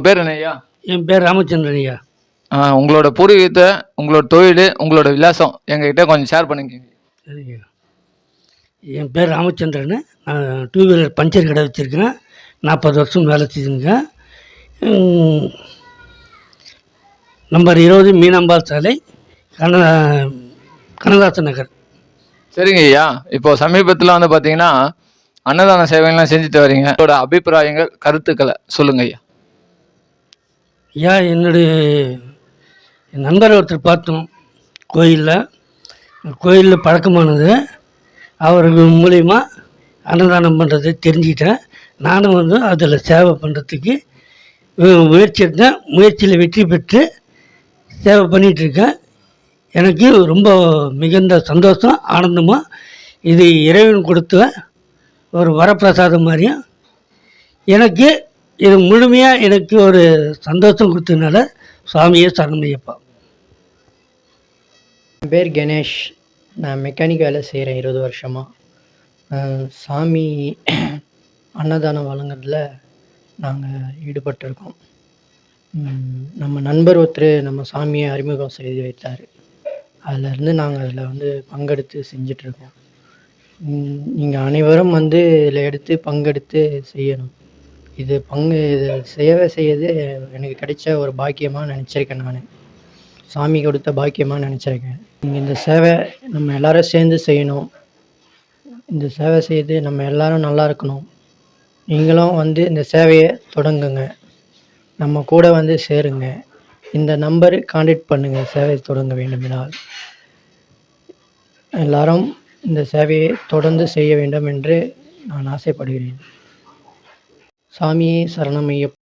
பேர் என்ன ஐயா? என் பேர் ராமச்சந்திரன் ஐயா. ஆ, உங்களோட பூர்வீகத்தை உங்களோட தொழில் உங்களோட விலாசம் எங்ககிட்ட கொஞ்சம் ஷேர் பண்ணிக்கோங்க சரிங்க. என் பேர் ராமச்சந்திரன். நான் டூ வீலர் பஞ்சர் கடை வச்சுருக்கேன் நாற்பது வருஷம் வேலை செஞ்சுருக்கேன் நம்பர் இருபது மீனாம்பாள் சாலை கன கனதாசன் நகர். சரிங்க ஐயா. இப்போ சமீபத்தில் வந்து பார்த்தீங்கன்னா அன்னதான சேவைகள்லாம் செஞ்சுட்டு வரீங்க. உங்களோட அபிப்பிராயங்கள் கருத்துக்களை சொல்லுங்க ஐயா. ஐயா என்னுடைய என் நண்பர் ஒருத்தர் பார்த்தோம் கோயிலில். கோயிலில் பழக்கமானது. அவர்கள் மூலிமா அன்னதானம் பண்ணுறது தெரிஞ்சுக்கிட்டேன். நானும் வந்து அதில் சேவை பண்ணுறதுக்கு முயற்சி எடுத்தேன். முயற்சியில் வெற்றி பெற்று சேவை பண்ணிகிட்ருக்கேன் எனக்கு ரொம்ப மிகுந்த சந்தோஷம் ஆனந்தமாக இது இறைவன் கொடுத்த ஒரு வரப்பிரசாதம் மாதிரியும் எனக்கு இது முழுமையாக எனக்கு ஒரு சந்தோஷம் கொடுத்ததுனால சுவாமியே சரணமையப்பா என் பேர் கணேஷ். நான் மெக்கானிக் வேலை செய்கிறேன் இருபது வருஷமாக சாமி அன்னதானம் வழங்குறதுல நாங்கள் ஈடுபட்டிருக்கோம். நம்ம நண்பர் ஒருத்தர் நம்ம சாமியை அறிமுகம் செய்து வைத்தார். அதிலேருந்து நாங்கள் அதில் வந்து பங்கெடுத்து செஞ்சிட்ருக்கோம் நீங்கள் அனைவரும் வந்து இதில் எடுத்து பங்கெடுத்து செய்யணும். இது பங்கு இது சேவை செய்யறது எனக்கு கிடைச்ச ஒரு பாக்கியமாக நினச்சிருக்கேன் நான். சாமி கொடுத்த பாக்கியமாக நினச்சிருக்கேன். நீங்கள் இந்த சேவை நம்ம எல்லாரும் சேர்ந்து செய்யணும். இந்த சேவை செய்து நம்ம எல்லாரும் நல்லா இருக்கணும். நீங்களும் வந்து இந்த சேவையை தொடங்குங்க. நம்ம கூட வந்து சேருங்க. இந்த நம்பரு காண்டாக்ட் பண்ணுங்கள் சேவை தொடங்க வேண்டுமென்றால் எல்லாரும் இந்த சேவையை தொடர்ந்து செய்ய வேண்டும் என்று நான் ஆசைப்படுகிறேன். சாமியே சரணமையப்பா